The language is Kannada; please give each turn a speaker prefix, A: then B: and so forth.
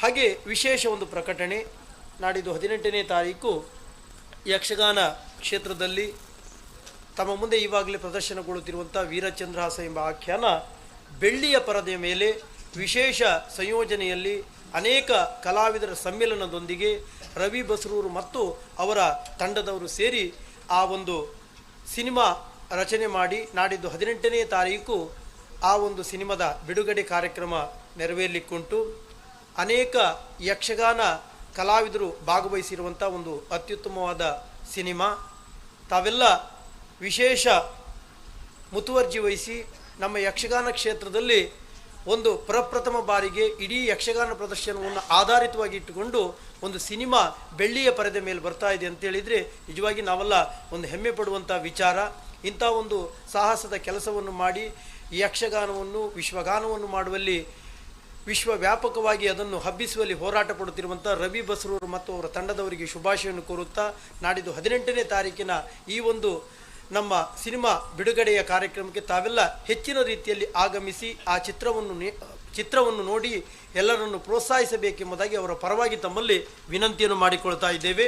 A: ಹಾಗೆ ವಿಶೇಷ ಒಂದು ಪ್ರಕಟಣೆ ನಾಡಿದ್ದು ಹದಿನೆಂಟನೇ ತಾರೀಕು ಯಕ್ಷಗಾನ ಕ್ಷೇತ್ರದಲ್ಲಿ ತಮ್ಮ ಮುಂದೆ ಈವಾಗಲೇ ಪ್ರದರ್ಶನಗೊಳ್ಳುತ್ತಿರುವಂಥ ವೀರಚಂದ್ರಹಾಸ ಎಂಬ ಆಖ್ಯಾನ ಬೆಳ್ಳಿಯ ಪರದೆಯ ಮೇಲೆ ವಿಶೇಷ ಸಂಯೋಜನೆಯಲ್ಲಿ ಅನೇಕ ಕಲಾವಿದರ ಸಮ್ಮೇಳನದೊಂದಿಗೆ ರವಿ ಬಸರೂರು ಮತ್ತು ಅವರ ತಂಡದವರು ಸೇರಿ ಆ ಒಂದು ಸಿನಿಮಾ ರಚನೆ ಮಾಡಿ ನಾಡಿದ್ದು ಹದಿನೆಂಟನೇ ತಾರೀಕು ಆ ಒಂದು ಸಿನಿಮಾದ ಬಿಡುಗಡೆ ಕಾರ್ಯಕ್ರಮ ನೆರವೇರಲಿಕ್ಕುಂಟು. ಅನೇಕ ಯಕ್ಷಗಾನ ಕಲಾವಿದರು ಭಾಗವಹಿಸಿರುವಂಥ ಒಂದು ಅತ್ಯುತ್ತಮವಾದ ಸಿನಿಮಾ. ತಾವೆಲ್ಲ ವಿಶೇಷ ಮುತುವರ್ಜಿ ವಹಿಸಿ ನಮ್ಮ ಯಕ್ಷಗಾನ ಕ್ಷೇತ್ರದಲ್ಲಿ ಒಂದು ಪ್ರಪ್ರಥಮ ಬಾರಿಗೆ ಇಡೀ ಯಕ್ಷಗಾನ ಪ್ರದರ್ಶನವನ್ನು ಆಧಾರಿತವಾಗಿ ಇಟ್ಟುಕೊಂಡು ಒಂದು ಸಿನಿಮಾ ಬೆಳ್ಳಿಯ ಪರದೆ ಮೇಲೆ ಬರ್ತಾ ಇದೆ ಅಂತ ಹೇಳಿದರೆ ನಿಜವಾಗಿ ನಾವೆಲ್ಲ ಒಂದು ಹೆಮ್ಮೆ ಪಡುವಂಥ ವಿಚಾರ. ಇಂಥ ಒಂದು ಸಾಹಸದ ಕೆಲಸವನ್ನು ಮಾಡಿ ಯಕ್ಷಗಾನವನ್ನು, ವಿಶ್ವಗಾನವನ್ನು ಮಾಡುವಲ್ಲಿ ವಿಶ್ವವ್ಯಾಪಕವಾಗಿ ಅದನ್ನು ಹಬ್ಬಿಸುವಲ್ಲಿ ಹೋರಾಟ ಪಡುತ್ತಿರುವಂಥ ರವಿ ಬಸರೂರು ಮತ್ತು ಅವರ ತಂಡದವರಿಗೆ ಶುಭಾಶಯವನ್ನು ಕೋರುತ್ತಾ ನಾಡಿದ್ದು ಹದಿನೆಂಟನೇ ತಾರೀಕಿನ ಈ ಒಂದು ನಮ್ಮ ಸಿನಿಮಾ ಬಿಡುಗಡೆಯ ಕಾರ್ಯಕ್ರಮಕ್ಕೆ ತಾವೆಲ್ಲ ಹೆಚ್ಚಿನ ರೀತಿಯಲ್ಲಿ ಆಗಮಿಸಿ ಆ ಚಿತ್ರವನ್ನು ಚಿತ್ರವನ್ನು ನೋಡಿ ಎಲ್ಲರನ್ನು ಪ್ರೋತ್ಸಾಹಿಸಬೇಕೆಂಬುದಾಗಿ ಅವರ ಪರವಾಗಿ ತಮ್ಮಲ್ಲಿ ವಿನಂತಿಯನ್ನು ಮಾಡಿಕೊಳ್ತಾ ಇದ್ದೇವೆ.